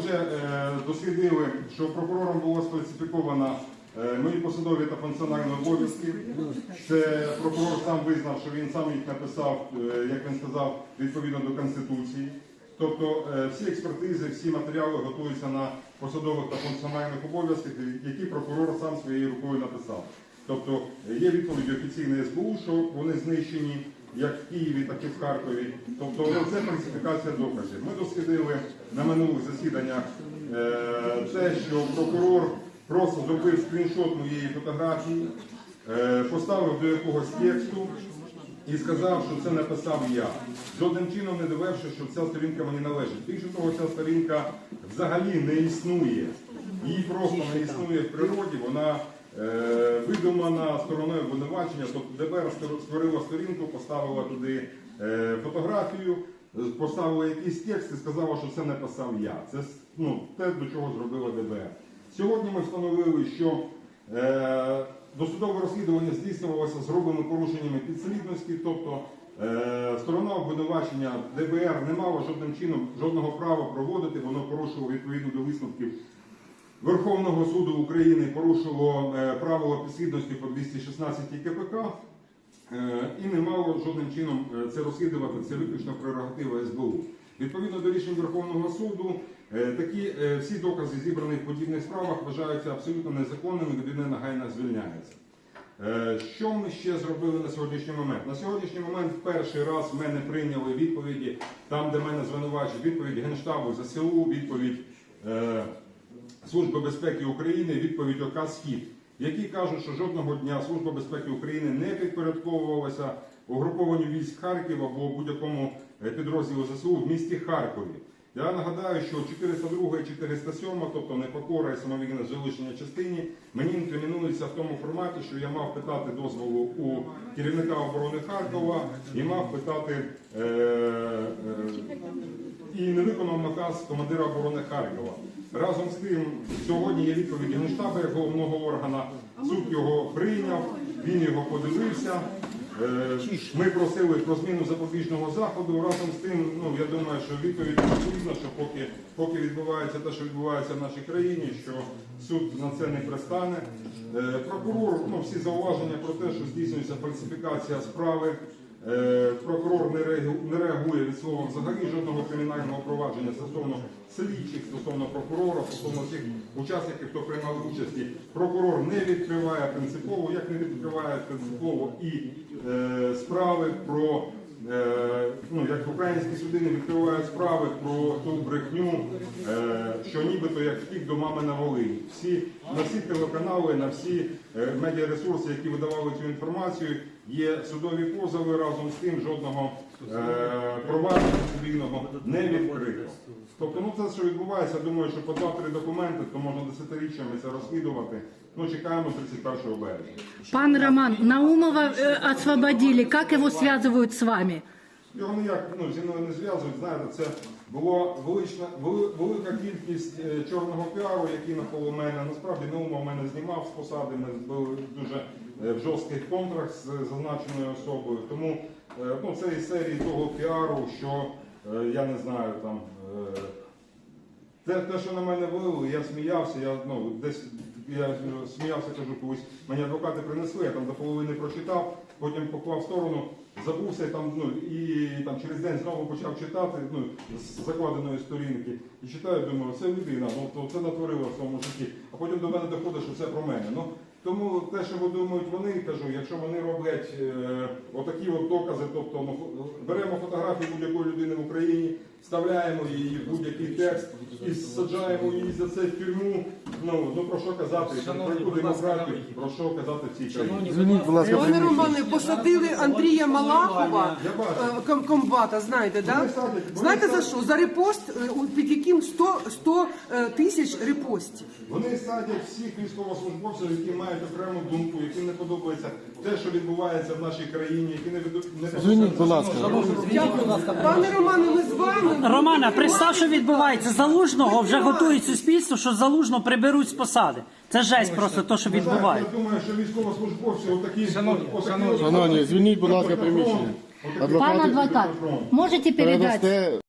вже е, дослідили, що прокурором було скласифіковано е, мої посадові та функціональні обов'язки. Це прокурор сам визнав, що він сам їх написав, е, як він сказав, відповідно до Конституції. Тобто всі експертизи, всі матеріали готуються на посадових та функціональних обов'язках, які прокурор сам своєю рукою написав. Тобто є відповіді офіційної СБУ, що вони знищені як в Києві, так і в Харкові. Тобто ну, це фальсифікація доказів. Ми дослідили на минулих засіданнях е, те, що прокурор просто зробив скріншот моєї фотографії, е, поставив до якогось тексту і сказав, що це написав я. Жодним чином не довевши, що ця сторінка мені належить. Більше того, ця сторінка взагалі не існує. Її просто не існує в природі. Вона видумана стороною обвинувачення. Тобто ДБР створила сторінку, поставила туди е, фотографію, е, поставила якийсь текст і сказала, що це написав я. Це ну, те, до чого зробила ДБР. Сьогодні ми встановили, що е, досудове розслідування здійснювалося з грубими порушеннями підслідності, тобто е, сторона обвинувачення ДБР не мала жодним чином жодного права проводити, воно порушило відповідно до висновків Верховного суду України, порушило е, правила підслідності по 216 КПК. Е, і не мало жодним чином е, це розслідувати, це виключно прерогатива СБУ. Відповідно до рішень Верховного суду, такі всі докази, зібрані в подібних справах, вважаються абсолютно незаконними, людина негайно звільняється. Що ми ще зробили на сьогоднішній момент? На сьогоднішній момент в перший раз в мене прийняли відповіді, там, де мене звинувачують, відповідь Генштабу ЗСУ, відповідь Служби безпеки України, відповідь ОК «Схід», які кажуть, що жодного дня Служба безпеки України не підпорядковувалася угрупованню військ Харків або будь-якому е, підрозділу ЗСУ в місті Харкові. Я нагадаю, що 402 і 407, тобто непокора і самовільне залишення частині, мені інкримінується в тому форматі, що я мав питати дозволу у керівника оборони Харкова і мав питати е, е, і не виконав наказ командира оборони Харкова. Разом з тим, сьогодні є відповідь Генштабу як головного органа. Суд його прийняв, він його подивився. Е, Ми просили про зміну запобіжного заходу. Разом з тим, ну я думаю, що відповідь відповідна, що поки, поки відбувається те, що відбувається в нашій країні, що суд на це не пристане. Е, Прокурор, ну всі зауваження про те, що здійснюється фальсифікація справи. Е, Прокурор не реагує від слова взагалі жодного кримінального провадження стосовно слідчих, стосовно прокурора, стосовно всіх учасників, хто приймав участі. Прокурор не відкриває принципово, як не відкриває принципово і е, справи про ну як українські суди не відкривають справи про ту брехню, е, що нібито як втік до мами на Волині. Всі на всі телеканали, на всі е, медіаресурси, які видавали цю інформацію, є судові позови разом з тим жодного е, провадження цивільного не відкрито. Тобто, ну це що відбувається, думаю, що подати документи, то можна десятиріччями це розслідувати. Ну чекаємо 31 березня. Пан Роман, Наумова э, освободили. Как его связывают с вами? Його ніяк ну, зі мною не зв'язують. Знаєте, це була велична, вели- велика кількість е, чорного піару, який навколо мене. Насправді Наумов мене знімав з посади. Ми були дуже е, в жорстких контрах з зазначеною особою. Тому е, ну, це із серії того піару, що я не знаю там. е, те, що на мене вилили, я сміявся, я ну десь я е, сміявся, кажу, колись мені адвокати принесли, я там до половини прочитав, потім поклав в сторону, забувся там, ну і там через день знову почав читати, ну з закладеної сторінки. І читаю, думаю, це людина, ну це натворила в своєму житті. А потім до мене доходить, що це про мене. Ну тому те, що думають вони, кажу, якщо вони роблять е, отакі от докази, тобто ну, беремо фотографію будь-якої людини в Україні, вставляємо її в будь-який текст і саджаємо її за це в тюрму. Ну, ну про що казати? Шановні, про яку будь демократію, про що казати в цій країні? Звільніть, будь ласка, Пане Романе, посадили Андрія Малахова, е, ком- комбата, знаєте, да? Вони Знаєте за що? За репост, е, у- під яким 100, 100 е, тисяч репостів. Вони садять всіх військовослужбовців, які мають окрему думку, яким не подобається те, що відбувається в нашій країні, які не ведуть не Звільніть, будь ласка. Пане Романе, ми з вами. Романа, представ, що відбувається. Залужного вже готують суспільство, що залужно приберуть з посади. Це жесть просто то, що відбувається. Я думаю, що військовослужбовці отакі Шановні, отакі шановні. Шановні, звільніть, будь ласка, приміщення. Пан адвокат, можете передать Передасте